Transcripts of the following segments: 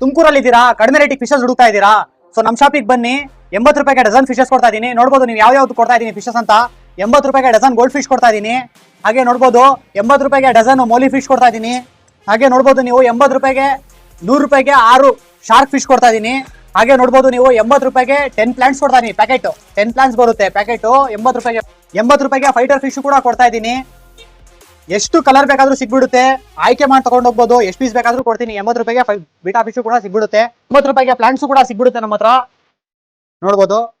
ತುಮಕೂರಲ್ಲಿ ಇದ್ದೀರಾ ಕಡಿಮೆ ರೇಟಿಗೆ ಫಿಶಸ್ ಹುಡುಕ್ತಾ ಇದ್ದೀರಾ? ಸೊ ನಮ್ಮ ಶಾಪಿಗೆ ಬನ್ನಿ. ಎಂಬತ್ತು ರೂಪಾಯಿಗೆ ಡಜನ್ ಫಿಶಸ್ ಕೊಡ್ತಾ ಇದೀನಿ ನೋಡ್ಬೋದು ನೀವು ಯಾವ ಯಾವ್ದು ಕೊಡ್ತಾ ಇದೀನಿ ಫಿಶಸ್ ಅಂತ. ಎಂಬತ್ತು ರೂಪಾಯಿಗೆ ಡಜನ್ ಗೋಲ್ಡ್ ಫಿಶ್ ಕೊಡ್ತಾ ಇದೀನಿ ಹಾಗೆ ನೋಡ್ಬೋದು, ಎಂಬತ್ತು ರೂಪಾಯಿಗೆ ಡಜನ್ ಮೋಲಿ ಫಿಶ್ ಕೊಡ್ತಾ ಇದೀನಿ ಹಾಗೆ ನೋಡ್ಬೋದು ನೀವು ಎಂಬತ್ತು ರೂಪಾಯಿಗೆ ನೂರು ರೂಪಾಯಿಗೆ ಆರು ಶಾರ್ಕ್ ಫಿಶ್ ಕೊಡ್ತಾ ಇದೀನಿ ಹಾಗೆ ನೋಡ್ಬೋದು ನೀವು ಎಂಬತ್ತು ರೂಪಾಯಿಗೆ ಟೆನ್ ಪ್ಲಾಂಟ್ಸ್ ಕೊಡ್ತಾ ಇದೀನಿ ಪ್ಯಾಕೆಟ್ ಟೆನ್ ಪ್ಲಾಂಟ್ಸ್ ಬರುತ್ತೆ. ಪ್ಯಾಕೆಟ್ ಎಂಬತ್ತು ರೂಪಾಯಿಗೆ ಎಂಬತ್ತು ರೂಪಾಯಿಗೆ ಫೈಟರ್ ಫಿಶ್ ಕೂಡ ಕೊಡ್ತಾ ಇದೀನಿ ಎಷ್ಟು ಕಲರ್ ಬೇಕಾದ್ರೂ ಸಿಗ್ಬಿಡುತ್ತೆ. ಆಯ್ಕೆ ಮಾಡಿ ತಗೊಂಡು ಹೋಗ್ಬೋದು. ಎಷ್ಟು ಪೀಸ್ ಬೇಕಾದ್ರೂ ಕೊಡ್ತೀನಿ. ಎಂಬತ್ತು ರೂಪಾಯಿಗೆ ಫೈವ್ ಬಿಟಾ ಫಿಶು ಕೂಡ ಸಿಗ್ಬಿಡುತ್ತೆ. ಎಂಬತ್ತು ರೂಪಾಯಿಗೆ ಪ್ಲಾಂಟ್ಸು ಕೂಡ ಸಿಗ್ಬಿಡುತ್ತೆ ನಮ್ಮ ಹತ್ರ. ನೋಡ್ಬೋದು.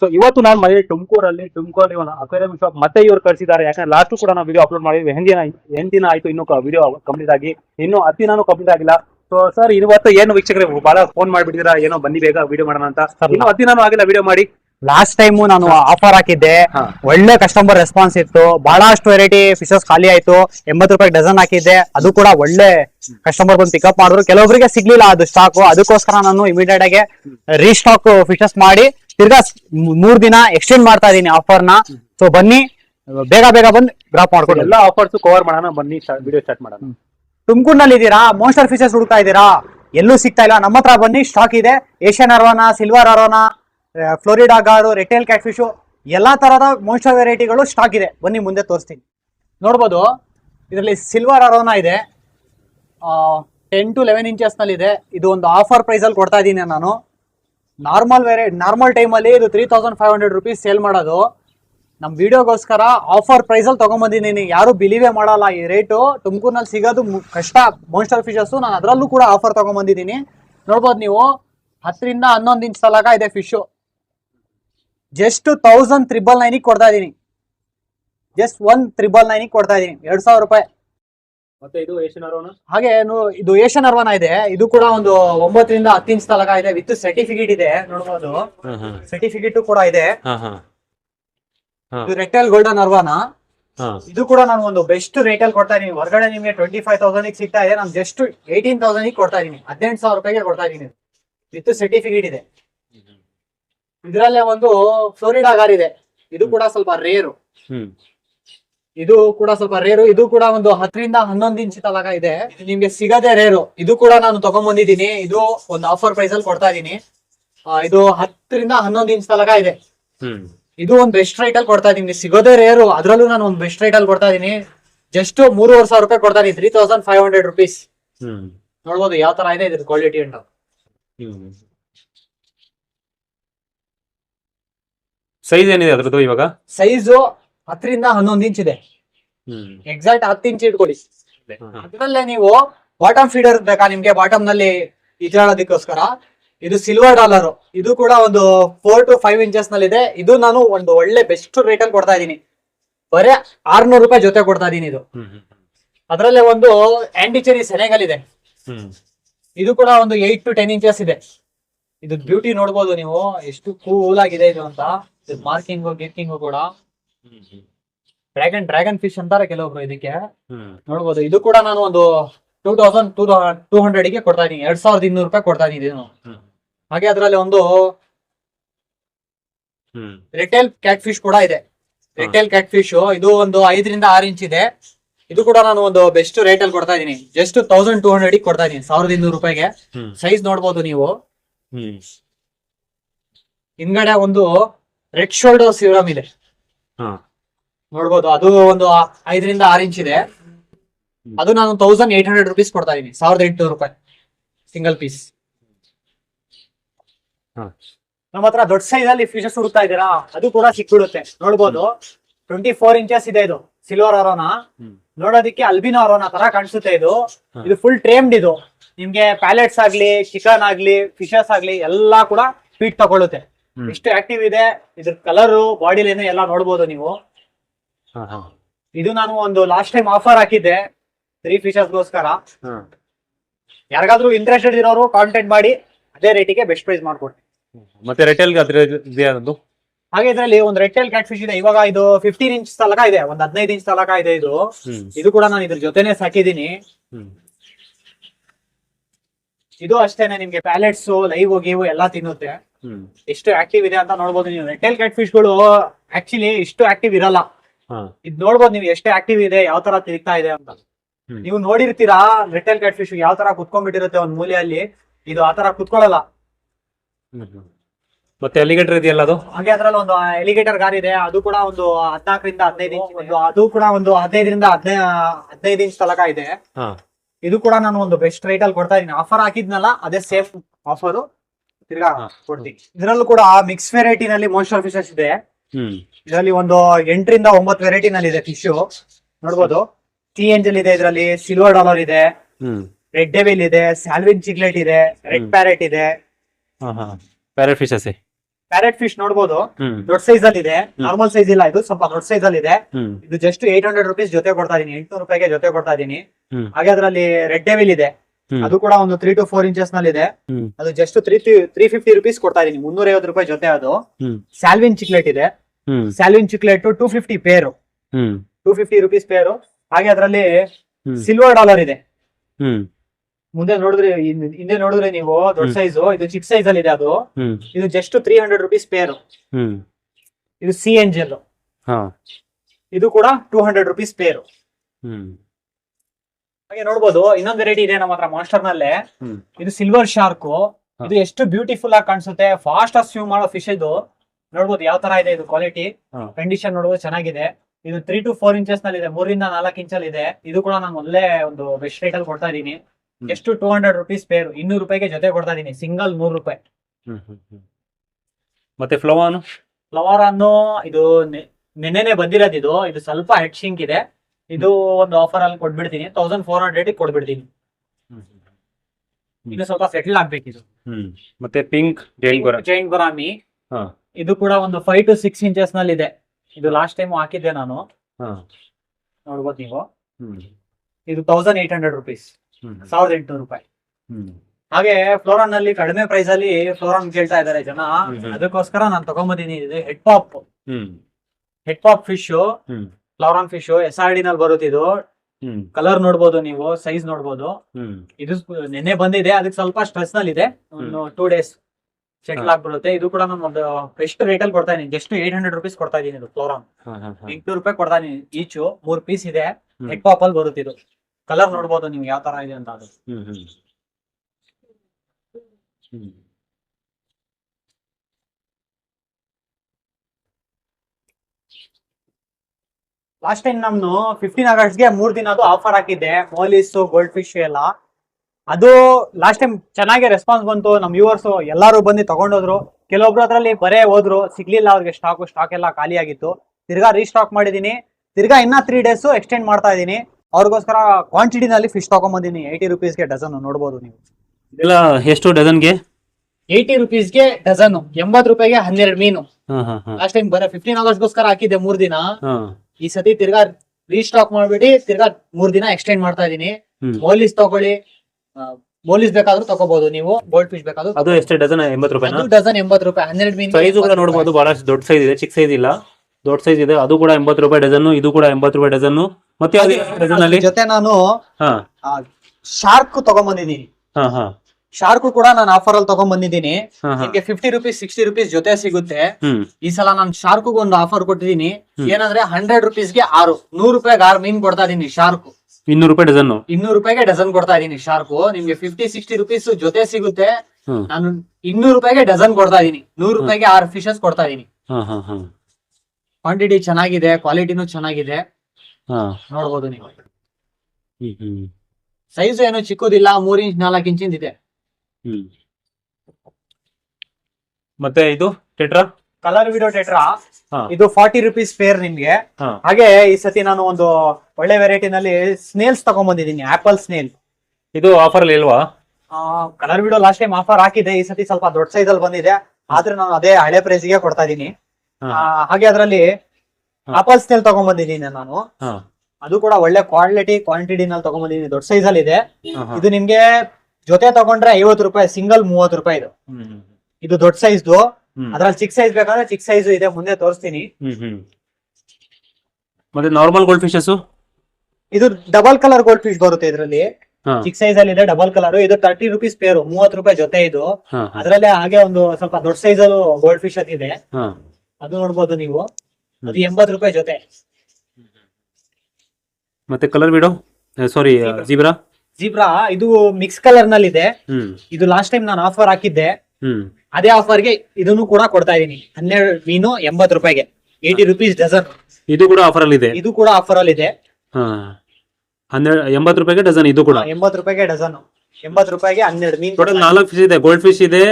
ಸೊ ಇವತ್ತು ನಾನು ಮನೆ ತುಮಕೂರಲ್ಲಿ ತುಮಕೂರಲ್ಲಿ ಒಂದು ಅಕ್ವೇರಿಯಂ ಶಾಪ್ ಮತ್ತೆ ಇವ್ರು ಕಳಿಸಿದ್ದಾರೆ. ಯಾಕಂದ್ರೆ ಲಾಸ್ಟ್ ಕೂಡ ನಾವು ವಿಡಿಯೋ ಅಪ್ಲೋಡ್ ಮಾಡಿದ್ವಿ. ಹೆಂದಿನ ದಿನ ಆಯ್ತು ಇನ್ನೂ ವಿಡಿಯೋ ಕಂಪ್ಲೀಟ್ ಆಗಿ. ಇನ್ನು ನಾನು ಕಂಪ್ಲೀಟ್ ಆಗಿಲ್ಲ. ಸೊ ಸರ್ ಇವತ್ತು ಏನು ವೀಕ್ಷಕರು ಬಹಳ ಫೋನ್ ಮಾಡ್ಬಿಟ್ಟಿದ್ದೀರಾ? ಏನೋ ಬನ್ನಿ ಬೇಗ ವಿಡಿಯೋ ಮಾಡೋಣ ಅಂತ. ಇನ್ನು ಅತಿ ನಾನು ಆಗಿಲ್ಲ ವಿಡಿಯೋ ಮಾಡಿ. ಲಾಸ್ಟ್ ಟೈಮ್ ನಾನು ಆಫರ್ ಹಾಕಿದ್ದೆ. ಒಳ್ಳೆ ಕಸ್ಟಮರ್ ರೆಸ್ಪಾನ್ಸ್ ಇತ್ತು. ಬಹಳಷ್ಟು ವೆರೈಟಿ ಫಿಶಸ್ ಖಾಲಿ ಆಯ್ತು. ಎಂಬತ್ತು ರೂಪಾಯಿ ಡಜನ್ ಹಾಕಿದ್ದೆ. ಅದು ಕೂಡ ಒಳ್ಳೆ ಕಸ್ಟಮರ್ ಬಂದು ಪಿಕಪ್ ಮಾಡಿದ್ರು. ಕೆಲವೊಬ್ಬರಿಗೆ ಸಿಗ್ಲಿಲ್ಲ ಅದು ಸ್ಟಾಕ್ ಅದಕ್ಕೋಸ್ಕರ ನಾನು ಇಮಿಡಿಯೇಟ್ ಆಗಿ ರೀಸ್ಟಾಕ್ ಫಿಶಸ್ ಮಾಡಿ ತಿರ್ಗಾ ಮೂರ್ ದಿನ ಎಕ್ಸ್ಟೆಂಡ್ ಮಾಡ್ತಾ ಇದೀನಿ ಆಫರ್ನ. ಸೊ ಬನ್ನಿ ಬೇಗ ಬೇಗ ಬಂದು ಡ್ರಾಪ್ ಮಾಡ್ಕೊಂಡು. ಎಲ್ಲ ಆಫರ್ಸ್ ಕವರ್ ಮಾಡೋಣ ಬನ್ನಿ ವಿಡಿಯೋ ಸ್ಟಾರ್ಟ್ ಮಾಡೋಣ. ತುಮಕೂರ್ನಲ್ಲಿ ಇದೀರಾ? ಮೋಸ್ಟರ್ ಫೀಚರ್ಸ್ ಹುಡುಕ್ತಾ ಇದ್ದೀರಾ ಎಲ್ಲೂ ಸಿಗ್ತಾ ಇಲ್ಲ. ನಮ್ಮ ಹತ್ರ ಬನ್ನಿ ಸ್ಟಾಕ್ ಇದೆ. Asian arowana silver arowana Florida gar redtail cat fish ಎಲ್ಲಾ ತರದ ಮೋಸ್ಟರ್ ವೆರೈಟಿಗಳು ಸ್ಟಾಕ್ ಇದೆ. ಬನ್ನಿ ಮುಂದೆ ತೋರಿಸ್ತೀನಿ. ನೋಡ್ಬೋದು ಇದರಲ್ಲಿ ಸಿಲ್ವರ್ ಅರೋನಾ ಇದೆ. ಟೆನ್ ಟು ಲೆವೆನ್ ಇಂಚಸ್ನಲ್ಲಿ ಇದೆ ಇದು ಒಂದು ಆಫರ್ ಪ್ರೈಸ್ ಅಲ್ಲಿ ಕೊಡ್ತಾ ಇದ್ದೀನಿ ನಾನು. ನಾರ್ಮಲ್ ವೇರೆ, ನಾರ್ಮಲ್ ಟೈಮಲ್ಲಿ ಇದು three thousand five hundred rupees sale ಮಾಡೋದು. ನಮ್ಮ ವಿಡಿಯೋಗೋಸ್ಕರ ಆಫರ್ ಪ್ರೈಸಲ್ಲಿ ತೊಗೊಂಬಂದಿದ್ದೀನಿ. ಯಾರೂ ಬಿಲೀವೇ ಮಾಡಲ್ಲ. ಈ ರೇಟು ತುಮಕೂರಿನಲ್ಲಿ ಸಿಗೋದು ಕಷ್ಟ. ಮೋನ್ಸ್ಟರ್ ಫಿಶಸ್ಸು ನಾನು ಅದರಲ್ಲೂ ಕೂಡ ಆಫರ್ ತೊಗೊಂಬಂದಿದ್ದೀನಿ. ನೋಡ್ಬೋದು ನೀವು. ಹತ್ತರಿಂದ ಹನ್ನೊಂದು ಇಂಚ್ ತಲಕ ಇದೆ ಫಿಶು ಜಸ್ಟ್ ತೌಸಂಡ್ ತ್ರಿಬಲ್ ನೈನಿಗೆ ಕೊಡ್ತಾ ಇದ್ದೀನಿ. ಜಸ್ಟ್ ಒನ್ ತ್ರಿಬಲ್ ನೈನಿಗೆ ಕೊಡ್ತಾ ಇದ್ದೀನಿ. ಎರಡು ಸಾವಿರ ರೂಪಾಯಿ. ಮತ್ತೆ ಇದು ಏಷಿಯನ್ ಹಾಗೆ ನು- ಇದು ಏಷ್ಯನ್ ಅರ್ವಾನ ಇದೆ. ಇದು ಕೂಡ ಒಂದು ಒಂಬತ್ತರಿಂದ ಹತ್ತು ಇಂಚ್ ತಲಕ ಇದೆ. ವಿತ್ ಸರ್ಟಿಫಿಕೇಟ್ ಇದೆ. ನೋಡ್ಬೋದು. ಸರ್ಟಿಫಿಕೇಟ್ ಕೂಡ ಇದೆ. ಇದು ರೆಕ್ಟೈಲ್ ಗೋಲ್ಡನ್ ಅರ್ವಾನ ಇದು ಕೂಡ ನಾನು ಒಂದು ಬೆಸ್ಟ್ ರೇಟ್ ಅಲ್ಲಿ ಕೊಡ್ತಾ ಇದೀನಿ. ಹೊರಗಡೆ ನಿಮಗೆ ಟ್ವೆಂಟಿ ಫೈವ್ ತೌಸಂಡ್ ಸಿಗ್ತಾ ಇದೆ. ನಾನು ಜಸ್ಟ್ ಏಯ್ಟೀನ್ ತೌಸಂಡ್ ಕೊಡ್ತಾ ಇದೀನಿ. ಹದಿನೆಂಟು ಸಾವಿರ ರೂಪಾಯಿಗೆ ಕೊಡ್ತಾ ಇದೀನಿ. ವಿತ್ ಸರ್ಟಿಫಿಕೇಟ್ ಇದೆ. ಇದರಲ್ಲೇ ಒಂದು ಫ್ಲೋರಿಡಾ ಗಾರ್ ಇದೆ. ಇದು ಕೂಡ ಸ್ವಲ್ಪ ರೇರು ಹ್ಮ್. ಇದು ಕೂಡ ಸ್ವಲ್ಪ ರೇರು ಇದು ಕೂಡ ಒಂದು ಹತ್ತರಿಂದ ಹನ್ನೊಂದು ಇಂಚ್ ತಲಕ ಇದೆ. ಇದು ನಿಮ್ಗೆ ಸಿಗದೆ ರೇರು ಇದು ಕೂಡ ನಾನು ತಗೊಂಡ್ಬಂದಿದ್ದೀನಿ ಇದು ಒಂದು ಆಫರ್ ಪ್ರೈಸ್ ಅಲ್ಲಿ ಕೊಡ್ತಾ ಇದೀನಿ ಇದು ಹತ್ತರಿಂದ ಹನ್ನೊಂದು ಇಂಚ್ ತಲಕ ಇದೆ. ಇದು ಒಂದು ಬೆಸ್ಟ್ ರೈಟ್ ಅಲ್ಲಿ ಕೊಡ್ತಾ ಇದೀನಿ ಸಿಗೋದೇ ರೇರು ಅದ್ರಲ್ಲೂ ನಾನು ಒಂದು ಬೆಸ್ಟ್ ರೈಟ್ ಅಲ್ಲಿ ಕೊಡ್ತಾ ಇದೀನಿ ಜಸ್ಟ್ ಮೂರುವರೆ ಸಾವಿರ ರೂಪಾಯಿ ಕೊಡ್ತಾ ಇದೀನಿ three thousand five hundred rupees ನೋಡ್ಬೋದು ಯಾವ ತರ ಇದೆ ಇದ್ರ ಕ್ವಾಲಿಟಿ ಅಂತ. ಸೈಜ್ ಏನಿದೆ ಅದ್ರದ್ದು ಇವಾಗ? ಸೈಜು ಹತ್ತರಿಂದ ಹನ್ನೊಂದು ಇಂಚ್ ಇದೆ. ಎಕ್ಸಾಕ್ಟ್ ಹತ್ತು ಇಂಚ್ ಇಟ್ಕೊಳ್ಳಿ. ಅದ್ರಲ್ಲೇ ನೀವು ಬಾಟಮ್ ಫೀಡರ್ ಬೇಕಾ ನಿಮ್ಗೆ ಬಾಟಮ್ನಲ್ಲಿ ಈಜಾಡೋದಕ್ಕೋಸ್ಕರ ಇದು ಸಿಲ್ವರ್ ಡಾಲರ್ ಇದು ಕೂಡ ಒಂದು ಫೋರ್ ಟು ಫೈವ್ ಇಂಚಸ್ನಲ್ಲಿ ಇದೆ ಇದು ನಾನು ಒಂದು ಒಳ್ಳೆ ಬೆಸ್ಟ್ ರೇಟ್ ಅಲ್ಲಿ ಕೊಡ್ತಾ ಇದೀನಿ ಬರೇ ಆರ್ನೂರು ರೂಪಾಯಿ ಜೊತೆ ಕೊಡ್ತಾ ಇದೀನಿ ಇದು. ಅದರಲ್ಲೇ ಒಂದು ಆಂಡಿಚೆರಿ ಸೆನೆಗಲ್ ಇದೆ ಇದು ಕೂಡ ಒಂದು ಏಟ್ ಟು ಟೆನ್ ಇಂಚಸ್ ಇದೆ. ಇದು ಬ್ಯೂಟಿ ನೋಡ್ಬೋದು ನೀವು. ಎಷ್ಟು ಕೂಲ್ ಆಗಿದೆ ಇದು ಅಂತ. ಮಾರ್ಕಿಂಗು ಗಿರ್ಕಿಂಗು ಕೂಡ. ಡ್ರ್ಯಾಗನ್ ಡ್ರ್ಯಾಗನ್ ಫಿಶ್ ಅಂತಾರೆ ಕೆಲವೊಬ್ರು ಇದಕ್ಕೆ. ನೋಡ್ಬೋದು. ಇದು ಕೂಡ ನಾನು ಒಂದು ಟೂ ತೌಸಂಡ್ ಟೂ ಟೂ ಹಂಡ್ರೆಡ್ಗೆ ಕೊಡ್ತಾ ಇದೀನಿ ಎರಡ್ ಸಾವಿರದ ಇನ್ನೂರು ರೂಪಾಯಿ ಕೊಡ್ತಾ ಇದ್ದೀನಿ ಇದನ್ನು. ಹಾಗೆ ಅದರಲ್ಲಿ ಒಂದು ರಿಟೇಲ್ ಕ್ಯಾಟ್ ಫಿಶ್ ಕೂಡ ಇದೆ. ರಿಟೇಲ್ ಕ್ಯಾಟ್ ಫಿಶ್ ಇದು ಒಂದು ಐದರಿಂದ ಆರು ಇಂಚ್ ಇದೆ. ಇದು ಕೂಡ ನಾನು ಒಂದು ಬೆಸ್ಟ್ ರೇಟ್ ಅಲ್ಲಿ ಕೊಡ್ತಾ ಇದೀನಿ ಜಸ್ಟ್ ತೌಸಂಡ್ ಟೂ ಹಂಡ್ರೆಡ್ ಕೊಡ್ತಾ ಇದ್ದೀನಿ. ಸಾವಿರದ ಇನ್ನೂರು ರೂಪಾಯಿಗೆ. ಸೈಜ್ ನೋಡ್ಬೋದು ನೀವು. ಹಿಂದ್ಗಡೆ ಒಂದು ರೆಡ್ ಶೋಲ್ಡರ್ ಸಿರಮ್ ಇದೆ. ನೋಡ್ಬೋದು ಅದು ಒಂದು ಐದರಿಂದ ಆರು ಇಂಚ್ ಇದೆ. ಅದು ನಾನು ತೌಸಂಡ್ ಏಟ್ ಹಂಡ್ರೆಡ್ ರುಪೀಸ್ ಕೊಡ್ತಾ ಇದೀನಿ. ಸಾವಿರದ ಎಂಟುನೂರು ರೂಪಾಯಿ. Single piece. ನಮ್ಮ ಹತ್ರ ದೊಡ್ಡ ಸೈಜ್ ಅಲ್ಲಿ ಫಿಶಸ್ ಹುಡುಕ್ತಾ ಇದೀರಾ ಅದು ಕೂಡ ಸಿಕ್ಬಿಡುತ್ತೆ. ನೋಡ್ಬೋದು. ಟ್ವೆಂಟಿ ಫೋರ್ ಇಂಚಸ್ ಇದೆ. ಇದು ಸಿಲ್ವರ್ ಅರೋನ. ನೋಡೋದಕ್ಕೆ ಅಲ್ಬಿನೋ ಅರೋನಾ ತರ ಕಾಣಿಸುತ್ತೆ ಇದು. ಇದು ಫುಲ್ ಟ್ರೇಮ್ಡ್ ಇದು. ನಿಮ್ಗೆ ಪ್ಯಾಲೆಟ್ಸ್ ಆಗ್ಲಿ ಚಿಕನ್ ಆಗ್ಲಿ ಫಿಶಸ್ ಆಗ್ಲಿ ಎಲ್ಲಾ ಕೂಡ ಫೀಟ್ ತಗೊಳುತ್ತೆ ಎಷ್ಟು ಆಕ್ಟಿವ್ ಇದೆ ಇದ್ರ ಕಲರ್ ಬಾಡಿ ಲೈನ್ ಎಲ್ಲ ನೋಡ್ಬೋದು ನೀವು. ಇದು ನಾನು ಒಂದು ಲಾಸ್ಟ್ ಟೈಮ್ ಆಫರ್ ಹಾಕಿದ್ದೆ ತ್ರೀ ಫಿಶಸ್ಗೋಸ್ಕರ ಯಾರಿಗಾದ್ರೂ ಇಂಟ್ರೆಸ್ಟೆಡ್ ಇರೋರು ಕಾಂಟೆಂಟ್ ಮಾಡಿ ಅದೇ ರೇಟಿಗೆ ಬೆಸ್ಟ್ ಪ್ರೈಸ್ ಮಾಡ್ಕೊಡ್ತೀನಿ. ಮತ್ತೆ ರೆಟೇಲ್ ಹಾಗೆ ಇದರಲ್ಲಿ ಒಂದು ರೆಟೇಲ್ ಕ್ಯಾಟ್ ಫಿಶ್ ಇದೆ. ಇವಾಗ ಇದು ಫಿಫ್ಟೀನ್ ಇಂಚ್ ತಲಕ ಇದೆ ಒಂದ್ ಹದಿನೈದು ಇಂಚ್ ತಲಕ ಇದೆ ಇದು. ಇದು ಕೂಡ ನಾನು ಇದ್ರ ಜೊತೆನೆ ಸಾಕಿದೀನಿ ಇದು ಅಷ್ಟೇನೆ ನಿಮ್ಗೆ ಪ್ಯಾಲೆಟ್ಸ್ ಲೈವ್ ಗೀವು ಎಲ್ಲಾ ತಿನ್ನುತ್ತೆ. ಎಷ್ಟು ಆಕ್ಟಿವ್ ಇದೆ ಅಂತ ನೋಡ್ಬೋದು ನೀವು. ರೆಟೇಲ್ ಟೈಲ್ ಕ್ಯಾಟ್ ಫಿಶ್ಗಳು ಆಕ್ಚುಲಿ ಇಷ್ಟು ಆಕ್ಟಿವ್ ಇರಲ್ಲ. ಇದ್ ನೋಡ್ಬೋದು ನೀವು ಎಷ್ಟೇ ಆಕ್ಟಿವ್ ಇದೆ ಯಾವ ತರ ತಿರುಗ್ತಾ ಇದೆ ಅಂತ. ನೀವು ನೋಡಿರ್ತೀರಾ ರೆಟೇಲ್ ಟೈಲ್ ಕ್ಯಾಟ್ ಫಿಶ್ ಯಾವ ತರ ಕುತ್ಕೊಂಡ್ಬಿಟ್ಟಿರುತ್ತೆ ಒಂದ್ ಮೂಲೆಯಲ್ಲಿ ಇದು ಆ ತರ ಕುತ್ಕೊಳ್ಳಲ್ಲ. ಮತ್ತೆ ಎಲಿಗೇಟರ್ ಇದೆಯಲ್ಲ ಅದು? ಹಾಗೆ ಅದ್ರಲ್ಲಿ ಒಂದು ಎಲಿಗೇಟರ್ ಗಾರ್ ಇದೆ ಅದು ಕೂಡ ಒಂದು ಹದಿನಾಲ್ಕರಿಂದ ಹದಿನೈದು ಇಂಚ್ ಒಂದು ಅದು ಕೂಡ ಒಂದು ಹದಿನೈದರಿಂದ ಹದಿನೈದು ಹದಿನೈದು ಇಂಚ್ ತಲಕ ಇದೆ. ಇದು ಕೂಡ ನಾನು ಒಂದು ಬೆಸ್ಟ್ ರೇಟ್ ಅಲ್ಲಿ ಕೊಡ್ತಾ ಇದೀನಿ ಆಫರ್ ಹಾಕಿದ್ನಲ್ಲ ಅದೇ ಸೇಫ್ ಆಫರ್ ತಿರ್ಗಾ. ಕೊಡ್ತೀನಿ. ಇದ್ರಲ್ಲೂ ಕೂಡ ಮಿಕ್ಸ್ ವೆರೈಟಿ ನಲ್ಲಿ ಆಫ್ ಫಿಶಸ್ ಇದೆ. ಇದರಲ್ಲಿ ಒಂದು ಎಂಟರಿಂದ ಒಂಬತ್ತು ವೆರೈಟಿ ನಲ್ಲಿ ಇದೆ ಫಿಶ್ ನೋಡ್ಬೋದು. ಟಿ ಏಂಜಲ್ ಇದೆ ಇದರಲ್ಲಿ ಸಿಲ್ವರ್ ಡಾಲರ್ ಇದೆ ರೆಡ್ ಡೆವಿಲ್ ಇದೆ ಸ್ಯಾಲ್ವಿನ್ ಚಿಕ್ಲೆಟ್ ಇದೆ ರೆಡ್ ಪ್ಯಾರೆಟ್ ಇದೆ. ಪ್ಯಾರೆಟ್ ಫಿಶಸ್ ಪ್ಯಾರೆಟ್ ಫಿಶ್ ನೋಡ್ಬೋದು. ದೊಡ್ಡ ಸೈಜ್ ಅಲ್ಲಿ ಇದೆ. ನಾರ್ಮಲ್ ಸೈಜ್ ಇಲ್ಲ ಇದು ಸ್ವಲ್ಪ ದೊಡ್ಡ ಸೈಜ್ ಅಲ್ಲಿ ಇದೆ. ಇದು ಜಸ್ಟ್ ಏಟ್ ಹಂಡ್ರೆಡ್ ರುಪೀಸ್ ಜೊತೆ ಕೊಡ್ತಾ ಇದೀನಿ. ಎಂಟ್ನೂರು ರೂಪಾಯಿಗೆ ಜೊತೆ ಕೊಡ್ತಾ ಇದೀನಿ. ಹಾಗೆ ಅದರಲ್ಲಿ ರೆಡ್ ಡೆವಿಲ್ ಇದೆ. ಅದು ಕೂಡ ಒಂದು ತ್ರೀ ಟು ಫೋರ್ ಇಂಚಸ್ನಲ್ಲಿ ಇದೆ ಅದು just three three fifty rupees ಕೊಡ್ತಾ ಇದೀನಿ. ಮುನ್ನೂರ ಐವತ್ತು ರೂಪಾಯಿ ಜೊತೆ ಅದು. ಸ್ಯಾಲ್ವಿನ್ ಚಿಕ್ಲೆಟ್ ಇದೆ. Salvin cichlid two fifty pair two fifty rupees pair ಹಾಗೆ ಅದರಲ್ಲಿ ಸಿಲ್ವರ್ ಡಾಲರ್ ಇದೆ. ಮುಂದೆ ನೋಡಿದ್ರೆ ಹಿಂದೆ- ನೋಡಿದ್ರೆ ನೀವು ದೊಡ್ಡ. ಸೈಜ್ ಇದು ಚಿಕ್ ಸೈಜ್ ಅಲ್ಲಿ ಇದೆ ಅದು. ಇದು ಜಸ್ಟ್ ತ್ರೀ ಹಂಡ್ರೆಡ್ ರುಪೀಸ್ ಪೇರು ಇದು ಸಿ ಎಂಜಲ್ ಹಾ. ಇದು ಕೂಡ ಟೂ ಹಂಡ್ರೆಡ್ ರುಪೀಸ್ ಪೇರು ಹಾಗೆ ನೋಡ್ಬೋದು ಇನ್ನೊಂದು ವೆರೈಟಿ ಇದೆ ನಮ್ಮ ಹತ್ರ ಮಾಸ್ಟರ್ ನಲ್ಲೇ. ಇದು ಸಿಲ್ವರ್ ಶಾರ್ಕ್. ಇದು ಎಷ್ಟು ಬ್ಯೂಟಿಫುಲ್ ಆಗಿ ಕಾಣಿಸುತ್ತೆ. ಫಾಸ್ಟ್ ಆಗಿ ಸ್ವಿಮ್ ಮಾಡೋ ಫಿಶ್ ಇದು. ನೋಡ್ಬೋದು ಯಾವ ತರ ಇದೆ ಇದು ಕ್ವಾಲಿಟಿ. ಕಂಡೀಷನ್ ನೋಡ್ಬೋದು ಚೆನ್ನಾಗಿದೆ. ಇದು ತ್ರೀ ಟು ಫೋರ್ ಇಂಚಸ್ನಲ್ಲಿ ಇದೆ ಮೂರಿಂದ ನಾಲ್ಕು ಇಂಚಲ್ ಇದೆ ಇದು ಕೂಡ ನಾನು ಒಳ್ಳೆ ಒಂದು ಬೆಸ್ಟ್ ರೇಟ್ ಅಲ್ಲಿ ಕೊಡ್ತಾ ಇದೀನಿ ಎಷ್ಟು ಟೂ ಹಂಡ್ರೆಡ್ ರುಪೀಸ್ ಪೇರ್ ಇನ್ನೂರು ರೂಪಾಯಿಗೆ ಜೊತೆ ಕೊಡ್ತಾ ಇದೀನಿ ಸಿಂಗಲ್ ನೂರು ರೂಪಾಯಿ. ಮತ್ತೆ ಫ್ಲವರ್ ಫ್ಲವರ್ ಅನ್ನು ಇದು ನೆನ್ನೆನೆ ಬಂದಿರೋದು ಇದು. ಇದು ಸ್ವಲ್ಪ ಹೆಡ್ ಶಿಂಕ್ ಇದೆ. ಇದು ಒಂದು ಆಫರ್ ಅಲ್ಲಿ ಕೊಟ್ಬಿಡ್ತೀನಿ. ತೌಸಂಡ್ ಫೋರ್ ಹಂಡ್ರೆಡ್ ಕೊಟ್ಬಿಡ್ತೀನಿ. ಇನ್ನು ಸ್ವಲ್ಪ ಸೆಟಲ್ ಆಗ್ಬೇಕಿದು. ಮತ್ತೆ ಪಿಂಕ್ ಜೈನ್ ಗೊರ ಜೈನ್ ಗುರಾಮಿ ಇದು ಕೂಡ ಒಂದು ಫೈವ್ ಟು ಸಿಕ್ಸ್ ಇಂಚಸ್ನಲ್ಲಿ ಇದೆ ಇದು ಲಾಸ್ಟ್ ಟೈಮ್ ಹಾಕಿದ್ದೆ ನಾನು. ನೋಡ್ಬೋದು ನೀವು. ಇದು ತೌಸಂಡ್ ಏಟ್ ಹಂಡ್ರೆಡ್ ರುಪೀಸ್ ಸಾವಿರದ ಎಂಟುನೂರು ರೂಪಾಯಿ. ಹಾಗೆ ಫ್ಲೋರನ್ ಅಲ್ಲಿ ಕಡಿಮೆ ಪ್ರೈಸ್ ಅಲ್ಲಿ ಫ್ಲೋರಾನ್ ಕೇಳ್ತಾ ಇದಾರೆ ಜನ. ಅದಕ್ಕೋಸ್ಕರ ನಾನು ತಗೊಂಬಂದಿನಿ. ಇದು head pop head pop fish flowerhorn fish S R D ನಲ್ಲಿ ಬರುತ್ತಿದ್ದು ಕಲರ್ ನೋಡ್ಬೋದು ನೀವು ಸೈಜ್ ನೋಡ್ಬೋದು. ಇದು ನಿನ್ನೆ ಬಂದಿದೆ ಅದಕ್ಕೆ ಸ್ವಲ್ಪ ಸ್ಟ್ರೆಸ್ನಲ್ಲಿ ಇದೆ ಒಂದು ಟೂ ಡೇಸ್ ಸೆಟ್ಲ್. ಆಗ್ಬಿಡುತ್ತೆ. ಇದು ಕೂಡ ನಾನು ಒಂದು ಬೆಸ್ಟ್ ರೇಟ್ ಅಲ್ಲಿ ಕೊಡ್ತಾ ಇದೀನಿ ಜಸ್ಟ್ ಏಟ್ ಹಂಡ್ರೆಡ್ ರುಪೀಸ್ ಕೊಡ್ತಾ ಇದೀನಿ ಇದು ಫ್ಲೋರಾನ್ ಎಂಟು ಎಂಟುನೂರು ರೂಪಾಯಿ ಕೊಡ್ತಾ ಇದೀನಿ ಈಚು ಮೂರ್ ಪೀಸ್ ಇದೆ. ಹೆಡ್ ಪಾಪ್ ಅಲ್ಲಿ ಬರುತ್ತೆ ಇದು. ಕಲರ್ ನೋಡ್ಬೋದು ನೀವು ಯಾವ ತರ ಇದೆ ಅಂತ ಅದು hmm hmm hmm last time ನಾನು ಫಿಫ್ಟೀನ್ ಆಗಸ್ಟ್ಗೆ ಮೂರ್ ದಿನ ಅದು ಆಫರ್ ಹಾಕಿದ್ದೆ. ಮೋಲಿಸ್ ಗೋಲ್ಡ್ ಫಿಶ್ ಎಲ್ಲ. ಅದು ಲಾಸ್ಟ್ ಟೈಮ್ ಚೆನ್ನಾಗಿ ರೆಸ್ಪಾನ್ಸ್ ಬಂತು. ನಮ್ ವ್ಯೂವರ್ಸ್ ಎಲ್ಲಾರು ಬಂದು ತಗೊಂಡೋದ್ರು. ಕೆಲವೊಬ್ರು ಅದರಲ್ಲಿ ಬರೇ ಹೋದ್ರು. ಸಿಗ್ಲಿಲ್ಲ ಅವ್ರಿಗೆ ಸ್ಟಾಕ್ ಸ್ಟಾಕ್ ಎಲ್ಲ ಖಾಲಿ ಆಗಿತ್ತು. ತಿರ್ಗಾ ರೀಸ್ಟಾಕ್ ಮಾಡಿದೀನಿ. ತಿರ್ಗಾ ಇನ್ನ ತ್ರೀ ಡೇಸ್ ಎಕ್ಸ್ಟೆಂಡ್ ಮಾಡ್ತಾ ಇದೀನಿ. ಅವ್ರಿಗೋಸ್ಕರ ಕ್ವಾಂಟಿಟಿನಲ್ಲಿ ಫಿಶ್ ತಗೊಂಬಂದಿನಿ. ಏಯ್ಟಿ ರುಪೀಸ್ಗೆ ಡಜನ್ ನೋಡ್ಬೋದು ನೀವು. ಇದೆಲ್ಲ ಎಷ್ಟು ಡಜನ್ಗೆ ಏಯ್ಟಿ ರುಪೀಸ್ಗೆ ಡಜನ್ ಎಂಬತ್ ರೂಪಾಯಿಗೆ ಹನ್ನೆರಡು ಮೀನು. ಹಾ ಹಾ ಹಾ. ಲಾಸ್ಟ್ ಟೈಮ್ ಬರೋ ಫಿಫ್ಟೀನ್ ಆಗಸ್ಟ್ಗೋಸ್ಕರ ಹಾಕಿದ್ದೆ ಮೂರ್ ದಿನ. ಹಾ. ಈ ಸತಿ ತಿರ್ಗಾ ರೀಸ್ಟಾಕ್ ಮಾಡ್ಬಿಟ್ಟು ತಿರ್ಗಾ ಮೂರ್ ದಿನ ಎಕ್ಸ್ಟೆಂಡ್ ಮಾಡ್ತಾ ಇದೀನಿ ಮೋಲಿಸ್ ತಗೊಳ್ಳಿ. ಮೋಲಿಸ್ ಬೇಕಾದ್ರೂ ತಗೋಬಹುದು ನೀವು. ಗೋಲ್ಡ್ ಫಿಶ್ ಬೇಕಾದ್ರೂ ಅದು ಎಷ್ಟೇ ಡಜನ್ ಎಂಬತ್ತು ರೂಪಾಯಿ ಅದು ಡಜನ್ ಎಂಬತ್ತು ರೂಪಾಯಿ ಹನ್ನೆರಡು ಮೀನು ಸೈಜ್ ಕೂಡ ನೋಡಬಹುದು ಬಹಳಷ್ಟು ದೊಡ್ಡ ಸೈಜ್ ಇದೆ ಚಿಕ್ಕ ಸೈಜ್ ಇಲ್ಲ. ದೊಡ್ಡ ಸೈಜ್ ಇದೆ ಅದು ಕೂಡ ಎಂಬತ್ತು ರೂಪಾಯಿ ಡಜನ್ ಇದು ಕೂಡ ಎಂಬತ್ತು ರೂಪಾಯಿ ಡಜನ್ ಮತ್ತೆ ಡಜನ್ ಅಲ್ಲಿ? ಜೊತೆ ನಾನು ಶಾರ್ಕ್ ತಗೊಂಡ್ಬಂದಿದ್ದೀನಿ ಹಾ ಹಾ. ಶಾರ್ಕ್ ಕೂಡ ನಾನು ಆಫರ್ ಅಲ್ಲಿ ತಗೊಂಡ್ ಬಂದಿದ್ದೀನಿ. ನಿಮ್ಗೆ ಫಿಫ್ಟಿ ರುಪೀಸ್ ಸಿಕ್ಸ್ಟಿ ರುಪೀಸ್ ಜೊತೆ ಸಿಗುತ್ತೆ. ಈ ಸಲ ನಾನು ಶಾರ್ಕ್ ಒಂದು ಆಫರ್ ಕೊಟ್ಟಿದ್ದೀನಿ. ಏನಂದ್ರೆ ಹಂಡ್ರೆಡ್ ರುಪೀಸ್ಗೆ ಆರು ನೂರು ರೂಪಾಯಿಗೆ ಆರು ಮೀನ್ ಕೊಡ್ತಾ ಇದೀನಿ ಶಾರ್ಕ್ ಇನ್ನೂರು ರೂಪಾಯಿ ಡಜನ್ ಇನ್ನೂರು ರೂಪಾಯಿಗೆ ಡಜನ್ ಕೊಡ್ತಾ ಇದೀನಿ ಶಾರ್ಕ್ ನಿಮ್ಗೆ ಫಿಫ್ಟಿ ಸಿಕ್ಸ್ಟಿ ರುಪೀಸ್ ಜೊತೆ ಸಿಗುತ್ತೆ. ನಾನು ಇನ್ನೂರು ರೂಪಾಯಿಗೆ ಡಜನ್ ಕೊಡ್ತಾ ಇದೀನಿ. ನೂರು ರೂಪಾಯಿಗೆ ಆರು ಫಿಶಸ್ ಕೊಡ್ತಾ ಇದೀನಿ. ಕ್ವಾಂಟಿಟಿ ಚೆನ್ನಾಗಿದೆ ಕ್ವಾಲಿಟಿನೂ ಚೆನ್ನಾಗಿದೆ. ಹಾ. ನೋಡ್ಬೋದು ನೀವು. ಸೈಜ್ ಏನು ಚಿಕ್ಕದಿಲ್ಲ ಮೂರ್ ಇಂಚ್ ನಾಲ್ಕು ಇಂಚಿಂದ ಇದೆ. ಹ್ಮ್. ಮತ್ತೆ ಇದು ಟೆಟ್ರಾ? Colour video tetra. ಹಾ. ಇದು ಫಾರ್ಟಿ ರುಪೀಸ್ ಫೇರ್ ನಿಮ್ಗೆ. ಹಾ. ಹಾಗೆ ಈ ಸತಿ ನಾನು ಒಂದು ಒಳ್ಳೆ ವೆರೈಟಿ ನಲ್ಲಿ ಸ್ನೇಲ್ಸ್ ತಗೊಂಡ್ಬಂದಿದ್ದೀನಿ ಆಪಲ್ ಸ್ನೇಲ್ ಇದು ಆಫರ್ ಅಲ್ಲಿ ಇಲ್ವಾ? Colour video last time offer ಹಾಕಿದೆ ಈ ಸತಿ ಸ್ವಲ್ಪ ದೊಡ್ಡ ಸೈಜ್ ಅಲ್ಲಿ ಬಂದಿದೆ. ಆದ್ರೆ ನಾನು ಅದೇ ಹಳೆ ಪ್ರೈಸ್ಗೆ ಕೊಡ್ತಾ ಇದೀನಿ ಹಾ. ಹಾಗೆ ಅದರಲ್ಲಿ ಹಾ. ಆಪಲ್ ಸ್ನೇಲ್ ತಗೊಂಡ್ಬಂದಿದ್ದೀನಿ ನಾನು. ಹಾ. ಅದು ಕೂಡ ಒಳ್ಳೆ ಕ್ವಾಲಿಟಿ ಕ್ವಾಂಟಿಟಿ ನಲ್ಲಿ ತಗೊಂಡ್ಬಂದಿದ್ದೀನಿ ದೊಡ್ಡ ಸೈಜ್ ಅಲ್ಲಿ ಇದೆ. ಹಾ, ಹಾ. ಇದು ನಿಮ್ಗೆ ಜೊತೆ ತಗೊಂಡ್ರೆ ಐವತ್ತು ರೂಪಾಯಿ ಸಿಂಗಲ್ ಮೂವತ್ತು ರೂಪಾಯಿ ಇದು. ಇದು ದೊಡ್ಡ ಸೈಜ್ದು. ಅದ್ರಲ್ಲಿ ಚಿಕ್ಕ ಸೈಜ್ ಬೇಕಾದ್ರೆ ಚಿಕ್ಕ ಸೈಜ್ ಇದೆ ಮುಂದೆ ತೋರಿಸ್ತೀನಿ. ಮತ್ತೆ ನಾರ್ಮಲ್ ಗೋಲ್ಡ್ ಫಿಶಸ್ ಇದು ಡಬಲ್ ಕಲರ್ ಗೋಲ್ಡ್ ಫಿಶ್ ಬರುತ್ತೆ ಇದರಲ್ಲಿ. ಚಿಕ್ಕ ಸೈಜ್ ಅಲ್ಲಿ ಇದೆ ಡಬಲ್ ಕಲರ್ ಇದು ತರ್ಟಿ ರುಪೀಸ್ ಪೇರು ಮೂವತ್ ರೂಪಾಯಿ ಜೊತೆ ಇದು. ಅದರಲ್ಲೇ ಹಾಗೆ ಒಂದು ಸ್ವಲ್ಪ ದೊಡ್ಡ ಸೈಜ್ ಅಲ್ಲೂ ಗೋಲ್ಡ್ ಫಿಶ್ ಅಂತ ಇದೆ. ಅದು ನೋಡ್ಬೋದು ನೀವು. ಅದು ಎಂಬತ್ ರೂಪಾಯಿ ಜೊತೆ. ಮತ್ತೆ ಕಲರ್ ಬಿಡು. ಸಾರಿ ಜೀಬ್ರಾ ಜೀಬ್ರಾ ಇದು ಮಿಕ್ಸ್ ಕಲರ್ನಲ್ಲಿ ಇದೆ ಇದು ಲಾಸ್ಟ್ ಟೈಮ್ ನಾನು ಆಫರ್ ಹಾಕಿದ್ದೆ. ಅದೇ ಆಫರ್ಗೆ ಇದನ್ನು ಕೂಡ ಕೊಡ್ತಾ ಇದೀನಿ ಹನ್ನೆರಡು ಮೀನು ಎಂಬತ್ ರೂಪಾಯಿಗೆ. ಏಯ್ಟಿ ರುಪೀಸ್ ಡಜನ್ ಇದು ಕೂಡ ಆಫರ್ ಅಲ್ಲಿ ಇದೆ? ಇದು ಕೂಡ ಆಫರ್ ಅಲ್ಲಿ ಇದೆ. ಹನ್ನೆರಡು ಎಂಬತ್ತು ರೂಪಾಯಿಗೆ ಡಜನ್ ಇದು ಕೂಡ? ಎಂಬತ್ತು ರೂಪಾಯಿಗೆ ಡಜನ್ ಎಂಬತ್ತು ರೂಪಾಯಿಗೆ ಹನ್ನೆರಡು ಮೀನು ಟೋಟಲ್ ನಾಲ್ಕು ಫಿಶ್ ಇದೆ ಗೋಲ್ಡ್ ಫಿಶ್ ಇದೆ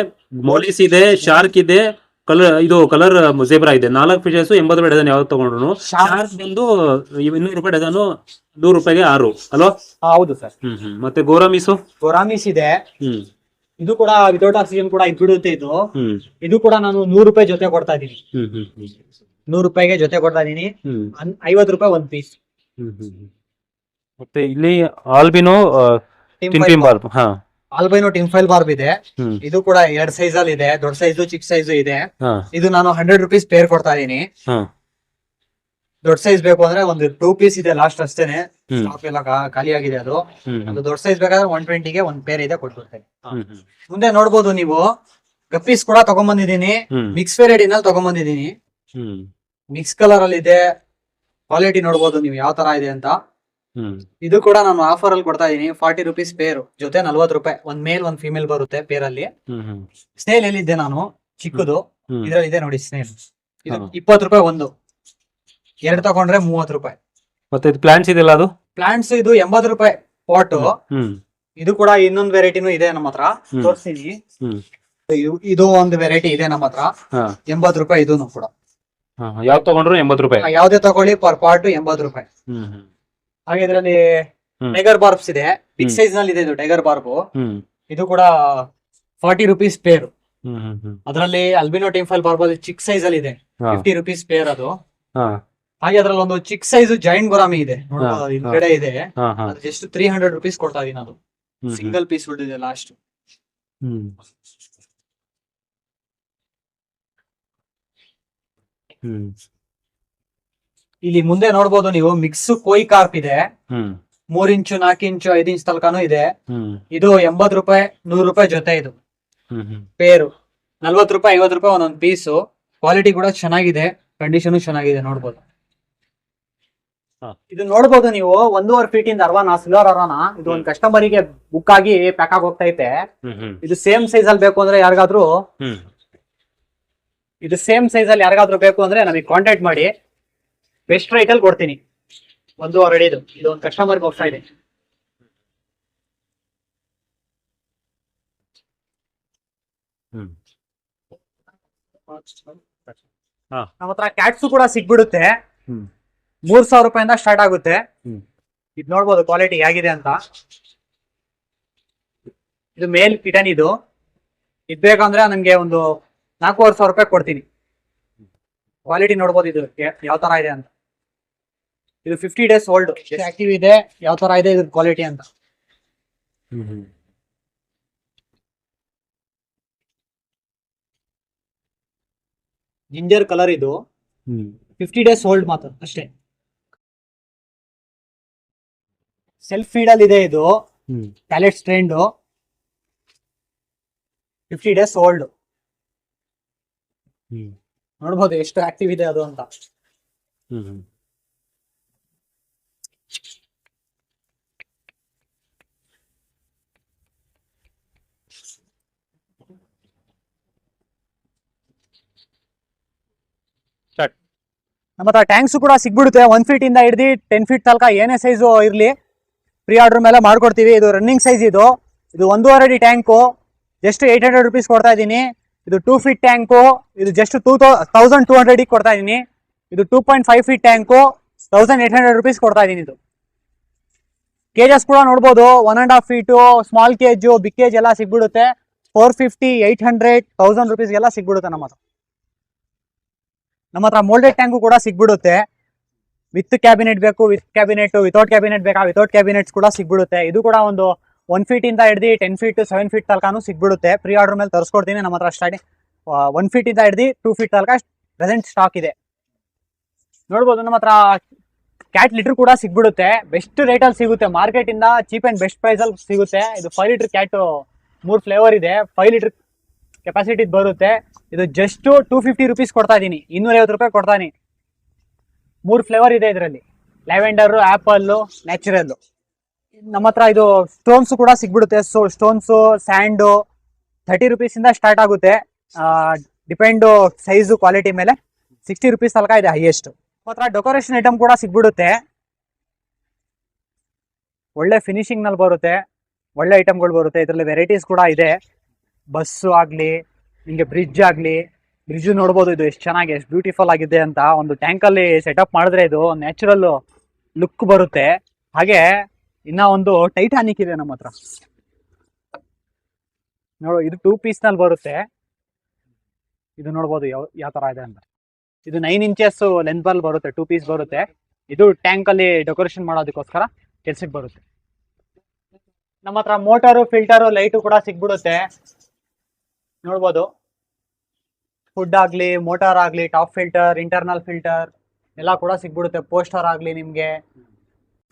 ಮೋಲಿಸ್ ಇದೆ ಶಾರ್ಕ್ ಇದೆ ಕಲರ್ ಇದು ಕಲರ್ ಜೇಬ್ರಾ ಇದೆ. ನಾಲ್ಕು ಪೀಸಸ್ ಎಂಬತ್ತು ರೂಪಾಯಿ ಡಜನ್ ಯಾವ್ದು ತಗೊಂಡ್ರು ಬಂದು ಇನ್ನೂರು ರೂಪಾಯಿ ಡಜನ್ ನೂರು ರೂಪಾಯಿಗೆ ಆರು. ಅಲ್ವಾ? ಹೌದು ಸರ್. ಹ್ಮ್ ಹ್ಮ್. ಮತ್ತೆ ಗೋರಾಮೀಸು ಗೋರಾಮಿಸ್ ಇದೆ. ಹ್ಮ್. ಇದು ಕೂಡ ವಿತೌಟ್ ಆಕ್ಸಿಜನ್ ಕೂಡ ಇದ್ಬಿಡುತ್ತೆ ಇದು. ಹ್ಮ್. ಇದು ಕೂಡ ನಾನು ನೂರು ರೂಪಾಯಿ ಜೊತೆ ಕೊಡ್ತಾ ಇದೀನಿ ಹ್ಮ್ ಹ್ಮ್ ಹ್ಮ್. ನೂರು ರೂಪಾಯಿಗೆ ಜೊತೆ ಕೊಡ್ತಾ ಇದೀನಿ ಹ್ಮ್. ಅನ್- ಐವತ್ತು ರೂಪಾಯಿ ಒಂದ್ ಪೀಸ್ ಹ್ಮ್ ಹ್ಮ್ ಹ್ಮ್. ಮತ್ತೆ ಇಲ್ಲಿ ಆಲ್ಬಿನೋ ಟಿಂಪಿಂಗ್ ಬಾರ್ಬ್ ಹಾ. ಆಲ್ಬೈನೋ ಟಿಂಫೈಲ್ ಬಾರ್ಬ್ ಇದೆ. ಇದು ಕೂಡ ಎರಡ್ ಸೈಜ್ ಅಲ್ಲಿ ಇದೆ. ದೊಡ್ಡ ಸೈಜ್ ಚಿಕ್ಕ ಸೈಜ್ ಇದೆ. ಇದು ನಾನು ಹಂಡ್ರೆಡ್ ರುಪೀಸ್ ಪೇರ್ ಕೊಡ್ತಾ ಇದೀನಿ. ದೊಡ್ಡ ಸೈಜ್ ಬೇಕು ಅಂದ್ರೆ ಒಂದು ಟೂ ಪೀಸ್ ಇದೆ ಲಾಸ್ಟ್ ಅಷ್ಟೇನೆ. ಸ್ಟಾಕ್ ಎಲ್ಲ ಖಾ- ಖಾಲಿ ಆಗಿದೆ ಅದು. ದೊಡ್ಡ ಸೈಜ್ ಬೇಕಾದ್ರೆ ಒನ್ ಟ್ವೆಂಟಿಗೆ ಒಂದ್ ಪೇರ್ ಇದೆ ಕೊಟ್ಬಿಡ್ತೇನೆ. ಮುಂದೆ ನೋಡ್ಬೋದು ನೀವು. ಗಪ್ಪೀಸ್ ಕೂಡ ತಗೊಂಬಂದಿದೀನಿ ಮಿಕ್ಸ್ ವೆರೈಟಿನಲ್ಲಿ ನಲ್ಲಿ ತಗೊಂಬಂದಿದೀನಿ ಮಿಕ್ಸ್ ಕಲರ್ ಅಲ್ಲಿ ಇದೆ ಕ್ವಾಲಿಟಿ ನೋಡ್ಬೋದು ನೀವು ಯಾವ ತರ ಇದೆ ಅಂತ. ಇದು ಕೂಡ ನಾನು ಆಫರ್ ಅಲ್ಲಿ ಕೊಡ್ತಾ ಇದೀನಿ. ಫಾರ್ಟಿ ರುಪೀಸ್ ಪೇರ್ ಜೊತೆ ನಲ್ವತ್ತು ರೂಪಾಯಿ. ಒಂದ್ ಮೇಲ್ ಒಂದ್ ಫಿಮೇಲ್ ಬರುತ್ತೆ ಪೇರ್ ಅಲ್ಲಿ. ಸ್ನೇಲ್ ಎಲ್ಲಿದ್ದೆ ನಾನು? ಚಿಕ್ಕದು. ಇದ್ರಲ್ಲಿ ಇದೆ ನೋಡಿ ಸ್ನೇಲ್ ಇದು. ಇಪ್ಪತ್ತು ರೂಪಾಯಿ ಒಂದು. ಎರಡು ತಗೊಂಡ್ರೆ ಮೂವತ್ತು ರೂಪಾಯಿ. ಮತ್ತೆ ಇದು ಪ್ಲಾಂಟ್ಸ್ ಇದೆಲ್ಲ ಅದು? ಪ್ಲಾಂಟ್ಸ್ ಇದು ಎಂಬತ್ ರೂಪಾಯಿ ಪಾಟ್ ಇದು ಕೂಡ ಇನ್ನೊಂದು ವೆರೈಟಿನೂ ಇದೆ ನಮ್ಮ ಹತ್ರ. ತೋರಿಸ್ತೀನಿ ಇದು- ಒಂದು ವೆರೈಟಿ ಇದೆ ನಮ್ಮ ಹತ್ರ. ಎಂಬತ್ ರೂಪಾಯಿ ಇದೂನು ಕೂಡ. ಯಾವ್ದು ತಗೊಂಡ್ರು ಎಂಬತ್ತು ರೂಪಾಯಿ? ಯಾವ್ದೇ ತಗೊಳ್ಳಿ ಪರ್ ಪಾಟ್ ಎಂಬತ್ ರೂಪಾಯಿ. ಹಾಗೆ ಇದರಲ್ಲಿ. ಟೈಗರ್ ಬಾರ್ಬ್ಸ್ ಇದೆ. ಬಿಗ್. ಸೈಜ್ನಲ್ಲಿ ಇದೆ ಇದು ಟೈಗರ್ ಬಾರ್ಬ್. ಇದು ಕೂಡ ಫಾರ್ಟಿ ರುಪೀಸ್ ಪೇರ್ ಅದರಲ್ಲಿ ಅಲ್ಬಿನೋ ಟಿಂಫಲ್ ಬಾರ್ಬ್ ಅಲ್ಲಿ ಚಿಕ್ಕ ಸೈಜ್ ಅಲ್ಲಿ ಇದೆ. ಫಿಫ್ಟಿ ರುಪೀಸ್ ಪೇರ್ ಅದು. ಹಾಗೆ ಅದ್ರಲ್ಲಿ ಒಂದು ಚಿಕ್ಕ ಸೈಜ್ ಜೈಂಟ್ ಗೊರಾಮಿ ಇದೆ. ಹಿಂದ್ಗಡೆ ಇದೆ. ಅದು ಜಸ್ಟ್ ತ್ರೀ ಹಂಡ್ರೆಡ್ ರುಪೀಸ್ ಕೊಡ್ತಾ ಇದೀನಿ ಅದು. ಸಿಂಗಲ್ ಪೀಸ್ ಉಳಿದಿದೆ ಲಾಸ್ಟ್ ಹ್ಮ್. ಇಲ್ಲಿ ಮುಂದೆ ನೋಡ್ಬೋದು ನೀವು ಮಿಕ್ಸ್ ಕೋಯಿ ಕಾರ್ಪ್ ಇದೆ. ಮೂರ್ ಇಂಚು ನಾಲ್ಕು ಇಂಚು ಐದು ಇಂಚ್ ತನಕನೂ ಇದೆ. ಇದು ಎಂಬತ್ ರೂಪಾಯಿ ನೂರು ರೂಪಾಯಿ ಜೊತೆ ಇದು. ಪೇರು. ನಲ್ವತ್ ರೂಪಾಯಿ ಐವತ್ತು ರೂಪಾಯಿ ಒಂದೊಂದು ಪೀಸು. ಕ್ವಾಲಿಟಿ ಕೂಡ ಚೆನ್ನಾಗಿದೆ. ಕಂಡೀಷನ್ ಚೆನ್ನಾಗಿದೆ ನೋಡ್ಬೋದು. ಇದು ನೋಡ್ಬೋದು ನೀವು ಒಂದೂವರೆ ಫೀಟ್ ಇಂದ ಅರ್ವಾನ ಸಿಲ್ವರ್ ಅರ್ವಾನ? ಇದು ಒಂದು ಕಸ್ಟಮರಿಗೆ ಬುಕ್ ಆಗಿ ಪ್ಯಾಕ್ ಆಗಿ ಹೋಗ್ತೈತೆ. ಇದೆ ಸೇಮ್ ಸೈಜ್ ಅಲ್ಲಿ ಬೇಕು ಅಂದ್ರೆ ಯಾರಿಗಾದ್ರೂ ಇದು ಸೇಮ್ ಸೈಜ್ ಅಲ್ಲಿ ಯಾರಿಗಾದ್ರೂ ಬೇಕು ಅಂದ್ರೆ ನಮಗೆ ಕಾಂಟ್ಯಾಕ್ಟ್ ಮಾಡಿ. ಬೆಸ್ಟ್ ರೇಟ್ ಅಲ್ಲಿ ಕೊಡ್ತೀನಿ. ಒಂದು ವಾರ ಇದು. ಒಂದು ಕಸ್ಟಮರ್ಗೆ ಹೋಗ್ತಾ ಇದೆ. ಹ್ಮ್. ಹಾ. ನಮ್ಮ ಹತ್ರ ಕ್ಯಾಟ್ಸು ಕೂಡ ಸಿಗ್ಬಿಡುತ್ತೆ. ಹ್ಮ್. ಮೂರ್ ಸಾವಿರ ರೂಪಾಯಿಂದ ಸ್ಟಾರ್ಟ್ ಆಗುತ್ತೆ. ಇದು ನೋಡ್ಬೋದು ಕ್ವಾಲಿಟಿ ಹೇಗಿದೆ ಅಂತ. ಇದು ಮೇಲ್ ಕಿಟನ್ ಇದು. ಇದ್ ಬೇಕಂದ್ರೆ ನಮ್ಗೆ ಒಂದು ನಾಲ್ಕೂವರೆ ಸಾವಿರ ರೂಪಾಯಿ ಕೊಡ್ತೀನಿ. ಕ್ವಾಲಿಟಿ ನೋಡ್ಬೋದು ಇದು. ಯಾವ ತರ ಇದೆ ಅಂತ. ಇದು ಫಿಫ್ಟಿ ಡೇಸ್ ಓಲ್ಡ್ ಆಕ್ಟಿವ್ ಇದೆ. ಯಾವ ತರ ಇದೆ ಇದ್ರ ಕ್ವಾಲಿಟಿ ಅಂತ. ಜಿಂಜರ್ ಕಲರ್ ಇದು. ಹ್ಮ್. ಫಿಫ್ಟಿ ಡೇಸ್ ಓಲ್ಡ್ ಮಾತ್ರ ಅಷ್ಟೇ. ಸೆಲ್ಫ್ ಫೀಡ್ ಅಲ್ಲಿ ಇದೆ ಇದು. ಹ್ಮ್. Pellet strand fifty days old hmm. ನೋಡ್ಬೋದು ಎಷ್ಟು ಆಕ್ಟಿವ್ ಇದೆ ಅದು ಅಂತ. ನಮ್ಮ ಹತ್ರ ಟ್ಯಾಂಕ್ಸ್ ಕೂಡ ಸಿಗ್ಬಿಡುತ್ತೆ. ಒನ್ ಫೀಟ್ ಇಂದ ಹಿಡ್ದು ಟೆನ್ ಫೀಟ್ ತನಕ ಏನೇ ಸೈಜ್ ಇರಲಿ. ಪ್ರೀ ಆರ್ಡರ್ ಮೇಲೆ ಮಾಡ್ಕೊಡ್ತೀವಿ. ಇದು ರನ್ನಿಂಗ್ ಸೈಜ್ ಇದು. ಇದು ಒಂದೂವರೆ ಅಡಿ tank just eight hundred rupees ಕೊಡ್ತಾ ಇದ್ದೀನಿ. ಇದು ಟೂ ಫೀಟ್ ಟ್ಯಾಂಕು ಇದು ಜಸ್ಟ್ ಟೂ ತೌಸಂಡ್ ಟೂ ಹಂಡ್ರೆಡಿಗೆ ಕೊಡ್ತಾ ಇದ್ದೀನಿ. ಇದು two point five feet tank thousand eight hundred rupees ಕೊಡ್ತಾ ಇದ್ದೀನಿ ಇದು. ಕೇಜಸ್ ಕೂಡ ನೋಡ್ಬೋದು. One and half feet small cage big cage ಎಲ್ಲ ಸಿಗ್ಬಿಡುತ್ತೆ. Four fifty eight hundred thousand ರುಪೀಸ್ಗೆಲ್ಲ ಸಿಗ್ಬಿಡುತ್ತೆ ನಮ್ಮ ಹತ್ರ. ನಮ್ಮ ಹತ್ರ ಮೋಲ್ಡೆಡ್ ಟ್ಯಾಂಕು ಕೂಡ ಸಿಗ್ಬಿಡುತ್ತೆ. ವಿತ್ ಕ್ಯಾಬಿನೆಟ್ ಬೇಕು ವಿತ್ ಕ್ಯಾಬಿನೆಟ್ ವಿತೌಟ್ ಕ್ಯಾಬಿನೆಟ್ ಬೇಕಾ ವಿತೌಟ್ ಕ್ಯಾಬಿನೆಟ್ಸ್ ಕೂಡ ಸಿಗ್ಬಿಡುತ್ತೆ. ಇದು ಕೂಡ ಒಂದು ಒನ್ ಫೀಟ್ ಇಂದ ಹಿಡ್ದು ಟೆನ್ ಫೀಟ್ ಸೆವೆನ್ ಫೀಟ್ ತನಕನೂ ಸಿಗ್ಬಿಡುತ್ತೆ. ಪ್ರೀ ಆರ್ಡರ್ ಮೇಲೆ ತರಿಸ್ಕೊಡ್ತೀನಿ ನಮ್ಮ ಹತ್ರ ಸ್ಟಾರ್ಟಿಂಗ್ ಒನ್ ಫೀಟ್ ಇಂದ ಹಿಡ್ದು ಟೂ ಫೀಟ್ ತನಕ ಪ್ರೆಸೆಂಟ್ ಸ್ಟಾಕ್ ಇದೆ. ನೋಡ್ಬೋದು ನಮ್ಮ ಹತ್ರ ಕ್ಯಾಟ್ ಲೀಟರ್ ಕೂಡ ಸಿಗ್ಬಿಡುತ್ತೆ. ಬೆಸ್ಟ್ ರೇಟಲ್ಲಿ ಸಿಗುತ್ತೆ. ಮಾರ್ಕೆಟಿಂದ ಚೀಪ್ ಆ್ಯಂಡ್ ಬೆಸ್ಟ್ ಪ್ರೈಸಲ್ಲಿ ಸಿಗುತ್ತೆ. ಇದು ಫೈವ್ ಲೀಟರ್ ಕ್ಯಾಟು ಮೂರು ಫ್ಲೇವರ್ ಇದೆ. ಫೈವ್ ಲೀಟರ್ ಕೆಪಾಸಿಟಿ ಬರುತ್ತೆ. ಇದು ಜಸ್ಟ್ ಟೂ ಫಿಫ್ಟಿ ರುಪೀಸ್ ಕೊಡ್ತಾ ಇದ್ದೀನಿ ಇನ್ನೂರೈವತ್ತು ರೂಪಾಯಿ ಕೊಡ್ತಾನೆ ಮೂರು ಫ್ಲೇವರ್ ಇದೆ ಇದರಲ್ಲಿ. ಲ್ಯಾವೆಂಡರ್ ಆಪಲ್ ನ್ಯಾಚುರಲ್ ನಮ್ಮ ಹತ್ರ ಇದು ಸ್ಟೋನ್ಸ್ ಕೂಡ ಸಿಗ್ಬಿಡುತ್ತೆ. ಸೊ ಸ್ಟೋನ್ಸು ಸ್ಯಾಂಡು ಥರ್ಟಿ ರುಪೀಸಿಂದ ಸ್ಟಾರ್ಟ್ ಆಗುತ್ತೆ. ಡಿಪೆಂಡು ಸೈಜು ಕ್ವಾಲಿಟಿ ಮೇಲೆ ಸಿಕ್ಸ್ಟಿ ರುಪೀಸ್ ತನಕ ಇದೆ ಹೈಯೆಸ್ಟ್ ಹತ್ರ ಡೆಕೋರೇಷನ್ ಐಟಮ್ ಕೂಡ ಸಿಗ್ಬಿಡುತ್ತೆ. ಒಳ್ಳೆ ಫಿನಿಶಿಂಗ್ನಲ್ಲಿ ಬರುತ್ತೆ. ಒಳ್ಳೆ ಐಟಮ್ಗಳು ಬರುತ್ತೆ. ಇದರಲ್ಲಿ ವೆರೈಟೀಸ್ ಕೂಡ ಇದೆ. ಬಸ್ಸು ಆಗಲಿ ನಿಮಗೆ ಬ್ರಿಡ್ಜ್ ಆಗಲಿ ಬ್ರಿಡ್ಜ್ ನೋಡ್ಬೋದು ಇದು ಎಷ್ಟು ಚೆನ್ನಾಗಿ, ಎಷ್ಟು ಬ್ಯೂಟಿಫುಲ್ ಆಗಿದೆ ಅಂತ ಒಂದು ಟ್ಯಾಂಕ್ ಅಲ್ಲಿ ಸೆಟಪ್ ಮಾಡಿದ್ರೆ ಇದು ನ್ಯಾಚುರಲ್ ಲುಕ್ ಬರುತ್ತೆ. ಹಾಗೆ ಇನ್ನ ಒಂದು ಟೈಟಾನಿಕ್ ಇದೆ ನಮ್ಮ ಹತ್ರ. ನೋಡು, ಇದು ಟೂ ಪೀಸ್ನಲ್ಲಿ ಬರುತ್ತೆ. ಇದು ನೋಡ್ಬೋದು ಯಾವ ಯಾವ ತರ ಇದೆ ಅಂತ. ಇದು ನೈನ್ ಇಂಚಸ್ ಲೆಂತ್ ಬಲ್ ಬರುತ್ತೆ ಟೂ ಪೀಸ್ ಬರುತ್ತೆ. ಇದು ಟ್ಯಾಂಕ್ ಅಲ್ಲಿ ಡೆಕೋರೇಷನ್ ಮಾಡೋದಕ್ಕೋಸ್ಕರ ಕೆಲ್ಸಕ್ಕೆ ಬರುತ್ತೆ. ನಮ್ಮ ಹತ್ರ ಮೋಟಾರು ಫಿಲ್ಟರು ಲೈಟು ಕೂಡ ಸಿಗ್ಬಿಡುತ್ತೆ. ನೋಡ್ಬೋದು. ಫುಡ್ ಆಗಲಿ ಮೋಟಾರ್ ಆಗಲಿ ಟಾಪ್ ಫಿಲ್ಟರ್ ಇಂಟರ್ನಲ್ ಫಿಲ್ಟರ್ ಎಲ್ಲ ಕೂಡ ಸಿಗ್ಬಿಡುತ್ತೆ. ಪೋಸ್ಟರ್ ಆಗಲಿ ನಿಮಗೆ.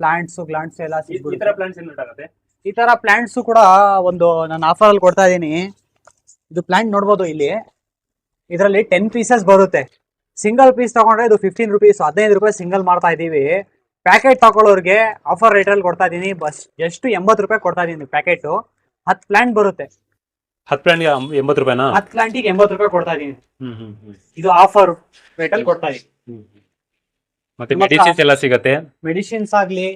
ಪ್ಲಾಂಟ್ಸು ಗ್ಲಾಂಟ್ಸ್ ಎಲ್ಲ ಸಿಗ್ಬಿಡುತ್ತೆ. ಈ ತರ ಪ್ಲಾಂಟ್ಸು ಕೂಡ ಒಂದು ನಾನು ಆಫರ್ ಅಲ್ಲಿ ಕೊಡ್ತಾ ಇದ್ದೀನಿ. ಇದು ಪ್ಲಾಂಟ್ ನೋಡ್ಬೋದು ಇಲ್ಲಿ. ಇದರಲ್ಲಿ ಟೆನ್ ಪೀಸಸ್ ಬರುತ್ತೆ. ಸಿಂಗಲ್ ಪೀಸ್ ತಗೊಂಡ್ರೆ ಇದು ಫಿಫ್ಟೀನ್ ರುಪೀಸ್ ಹದಿನೈದು ರೂಪಾಯಿ ಸಿಂಗಲ್ ಮಾಡ್ತಾ ಇದ್ದೀವಿ. ಪ್ಯಾಕೆಟ್ ತಗೊಳ್ಳೋರಿಗೆ ಆಫರ್ ರೇಟಲ್ಲಿ ಕೊಡ್ತಾ ಇದ್ದೀನಿ. ಬಸ್ ಎಷ್ಟು ಎಂಬತ್ತು ರೂಪಾಯಿ ಕೊಡ್ತಾ ಇದ್ದೀನಿ ಪ್ಯಾಕೆಟ್ ಹತ್ತು ಪ್ಲಾಂಟ್ ಬರುತ್ತೆ. ಹತ್ತು ಪ್ಲಾಂಟ್ಗೆ ಎಂಬತ್ತು ರೂಪಾಯಿನಾ? ಹತ್ತು ಪ್ಲಾಂಟಿಗೆ ಎಂಬತ್ತು ರೂಪಾಯಿ ಕೊಡ್ತಾ ಇದೀನಿ ಇದು ಆಫರ್ ರೇಟಲ್ಲಿ ಕೊಡ್ತಾ ಇದ್ದೀನಿ. ಹ್ಮ್. ಮತ್ತೆ ಮೆಡಿಸಿನ್ಸ್ ಎಲ್ಲ ಸಿಗತ್ತೆ? ಮೆಡಿಸಿನ್ಸ್ ಆಗ್ಲಿ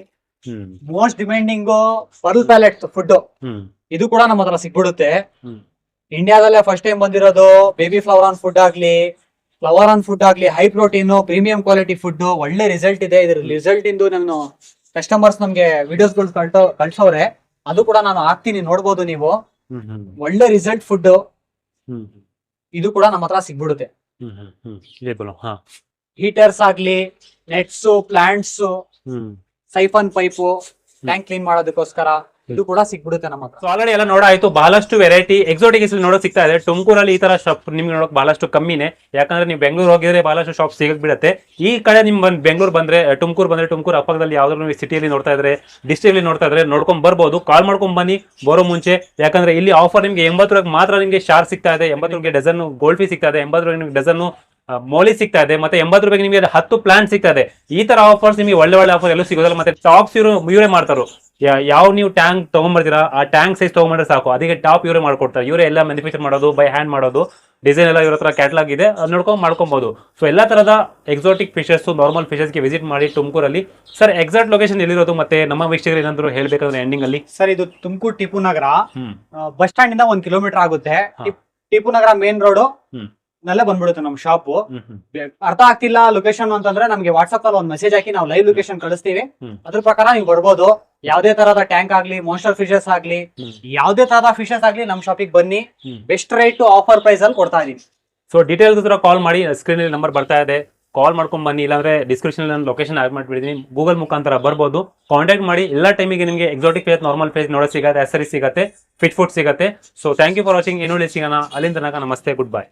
most demanding pearl pellet food ಇದು ಕೂಡ ನಮ್ಮ ಹತ್ರ ಸಿಗ್ಬಿಡುತ್ತೆ. ಇಂಡಿಯಾದಲ್ಲೇ ಫಸ್ಟ್ ಟೈಮ್ ಬಂದಿರೋದು ಬೇಬಿ ಫ್ಲವರ್ ಆನ್ ಫುಡ್ ಆಗ್ಲಿ ಫ್ಲವರ್ ಆನ್ ಫುಡ್ ಆಗ್ಲಿ high protein premium quality food ಒಳ್ಳೆ ರಿಸಲ್ಟ್ ಇದೆ. ಇದ್ರ ರಿಸಲ್ಟ್ ಇಂದು ನಾನು ಕಸ್ಟಮರ್ಸ್ ನಮ್ಗೆ ವಿಡಿಯೋಸ್ಗಳು ಕಳ್ಸೋ ಕಳ್ಸೋರೆ. ಅದು ಕೂಡ ನಾನು ಹಾಕ್ತೀನಿ ನೋಡ್ಬೋದು ನೀವು. ಒಳ್ಳೆ ರಿಸಲ್ಟ್ ಫುಡ್ ಇದು ಕೂಡ ನಮ್ಮ ಹತ್ರ ಸಿಗ್ಬಿಡುತ್ತೆ. ಹೀಟರ್ಸ್ ಆಗ್ಲಿ nets plants hmm siphon pipe tank clean ಮಾಡೋದಕ್ಕೋಸ್ಕರ ಇದು ಕೂಡ ಸಿಕ್ಬಿಡುತ್ತೆ ನಮ್ಮ ಹತ್ರ. ಸೊ ಆಲ್ರೆಡಿ ಎಲ್ಲ ನೋಡಾಯ್ತು. ಬಹಳಷ್ಟು ವೆರೈಟಿ ಎಕ್ಸೋಟಿಕ್ ನೋಡೋಕ್ ಸಿಗ್ತಾ ಇದೆ. ತುಮಕೂರಲ್ಲಿ ಈ ತರ ಶಾಪ್ ನಿಮ್ಗೆ ನೋಡೋಕೆ ಬಹಳಷ್ಟು ಕಮ್ಮಿನೇ. ಯಾಕಂದ್ರೆ ನೀವು ಬೆಂಗಳೂರು ಹೋಗಿದ್ರೆ ಬಹಳಷ್ಟು ಶಾಪ್ ಸಿಗಕ್ ಬಿಡುತ್ತೆ ಈ ಕಡೆ ನಿಮ್ ಬಂದ್ ಬೆಂಗಳೂರು ಬಂದ್ರೆ ತುಮಕೂರು ಬಂದ್ರೆ ತುಮಕೂರು ಅಪ್ಪದಲ್ಲಿ ಯಾವ್ದಾದ್ರು ನೀವು ಸಿಟಿಯಲ್ಲಿ ನೋಡ್ತಾ ಇದ್ರೆ ಡಿಸ್ಟ್ರಿಕ್ಟ್ ನೋಡ್ತಾ ಇದ್ರೆ ನೋಡ್ಕೊಂಡ್ ಬರ್ಬೋದು. ಕಾಲ್ ಮಾಡ್ಕೊಂಡ್ ಬನ್ನಿ ಬರೋ ಮುಂಚೆ. ಯಾಕಂದ್ರೆ ಇಲ್ಲಿ ಆಫರ್ ನಿಮ್ಗೆ ಎಂಬತ್ತು ರೂಪಾಯಿ ಮಾತ್ರ ನಿಮ್ಗೆ ಶಾರ್ ಸಿಗ್ತಾ ಇದೆ. ಎಂಬತ್ತು ರೂಪಾಯಿ ಡಜನ್ ಗೋಲ್ಡ್ ಫೀಸ್ ಸಿಗ್ತಾ ಇದೆ. ಎಂಬತ್ತು ರೂಪಾಯಿ ನಿಮ್ಗೆ ಡಜನ್ ಮೋಲಿ ಸಿಗ್ತಾ ಇದೆ. ಮತ್ತೆ ಎಂಬತ್ತು ರೂಪಾಯಿಗೆ ನಿಮಗೆ ಹತ್ತು ಪ್ಲಾನ್ ಸಿಗ್ತಾ ಇದೆ. ಈ ತರ ಆಫರ್ಸ್ ನಿಮಗೆ ಒಳ್ಳೆ ಒಳ್ಳೆ ಆಫರ್ ಎಲ್ಲೂ ಸಿಗೋದಿಲ್ಲ. ಮತ್ತೆ ಟಾಪ್ಸ್ ಇವರು ಇವರೇ ಮಾಡ್ತಾರೋ ಯಾವ ನೀವು ಟ್ಯಾಂಕ್ ತಗೊಂಡ್ಬರ್ತೀರಾ ಆ ಟ್ಯಾಂಕ್ ಸೈಜ್ ತಗೊಂಡ್ರೆ ಸಾಕು. ಅದಕ್ಕೆ ಟಾಪ್ ಇವರೇ ಮಾಡ್ಕೊಡ್ತಾರೆ. ಇವರೇ ಎಲ್ಲ ಮ್ಯಾನುಫ್ಯಾಕ್ಚರ್ ಮಾಡೋದು ಬೈ ಹ್ಯಾಂಡ್ ಮಾಡೋದು ಡಿಸೈನ್ ಎಲ್ಲ ಇವ್ರ ಹತ್ರ ಕ್ಯಾಟ್ಲಾಗ್ ಇದೆ. ಅದು ನೋಡ್ಕೊಂಡು ಮಾಡ್ಕೊಬೋದು. ಸೊ ಎಲ್ಲ ತರದ ಎಕ್ಸಾಟಿಕ್ ಫಿಶಸ್ ನಾರ್ಮಲ್ಗೆ ವಿಸಿಟ್ ಮಾಡಿ ತುಮಕೂರಲ್ಲಿ. ಸರ್ ಎಕ್ಸಾಕ್ಟ್ ಲೊಕೇಶನ್ ಎಲ್ಲಿರೋದು ಮತ್ತೆ ನಮ್ಮ ವೀಕ್ಷಕರು ಏನಾದ್ರು ಹೇಳ್ಬೇಕಂದ್ರೆ ಎಂಡಿಂಗ್ ಅಲ್ಲಿ? ಸರ್ ಇದು ತುಮಕೂರು ಟಿಪ್ಪು ನಗರ. ಬಸ್ ಸ್ಟ್ಯಾಂಡ್ ಇಂದ ಒಂದ್ ಕಿಲೋಮೀಟರ್ ಆಗುತ್ತೆ. Tipu Tippu Nagar main road. ನಲ್ಲೇ ಬಂದ್ಬಿಡುತ್ತೆ ನಮ್ ಶಾಪ್ ಅರ್ಥ ಆಗ್ತಿಲ್ಲ ಲೊಕೇಶನ್ ಅಂತಂದ್ರೆ ನಮಗೆ ವಾಟ್ಸ್ಆಪ್ ಅಲ್ಲಿ ಒಂದ್ ಮೆಸೇಜ್ ಹಾಕಿ ನಾವು ಲೈವ್ ಲೊಕೇಶನ್ ಕಳಿಸ್ತೀವಿ. ಅದ್ರ ಪ್ರಕಾರ ನೀವು ಬರ್ಬೋದು. ಯಾವ್ದೇ ತರದ ಟ್ಯಾಂಕ್ ಆಗ್ಲಿ ಮೋಸ್ಟರ್ ಫಿಶಸ್ ಆಗ್ಲಿ. ಯಾವ್ದೇ ತರದ ಫಿಶಸ್ ಆಗ್ಲಿ ನಮ್ ಶಾಪಿಗೆ ಬನ್ನಿ. ಬೆಸ್ಟ್ ರೇಟ್ ಆಫರ್ ಪ್ರೈಸ್ ಅಲ್ಲಿ ಕೊಡ್ತಾ ಇದೀನಿ. ಸೊ ಡೀಟೇಲ್ಸ್ ಕಾಲ್ ಮಾಡಿ ಸ್ಕ್ರೀನ್ ಅಲ್ಲಿ ನಂಬರ್ ಬರ್ತಾ ಇದೆ. ಕಾಲ್ ಮಾಡ್ಕೊಂಡ್ ಬನ್ನಿ ಇಲ್ಲಾಂದ್ರೆ ಡಿಸ್ಕ್ರಿಪ್ಷನ್ ನಾನು ಲೊಕೇಶನ್ ಆಡ್ ಮಾಡ್ಬಿಡ್ತೀನಿ. ಗೂಗಲ್ ಮುಖಾಂತರ ಬರ್ಬೋದು. ಕಾಂಟ್ಯಾಕ್ಟ್ ಮಾಡಿ ಎಲ್ಲಾ ಟೈಮಿಗೆ ನಿಮಗೆ ಎಕ್ಸಾಟಿಕ್ ಫೇಸ್ ನಾರ್ಮಲ್ ಫೇಸ್ ನೋಡೋ ಸಿಗುತ್ತೆ ಸರಿ ಸಿಗುತ್ತೆ ಫಿಟ್ ಫುಡ್ ಸಿಗುತ್ತೆ. So thank you for watching ಏನು ಸಿಗೋಣ. ಅಲ್ಲಿಂದ ತನಕ ನಮಸ್ತೆ ಗುಡ್ ಬೈ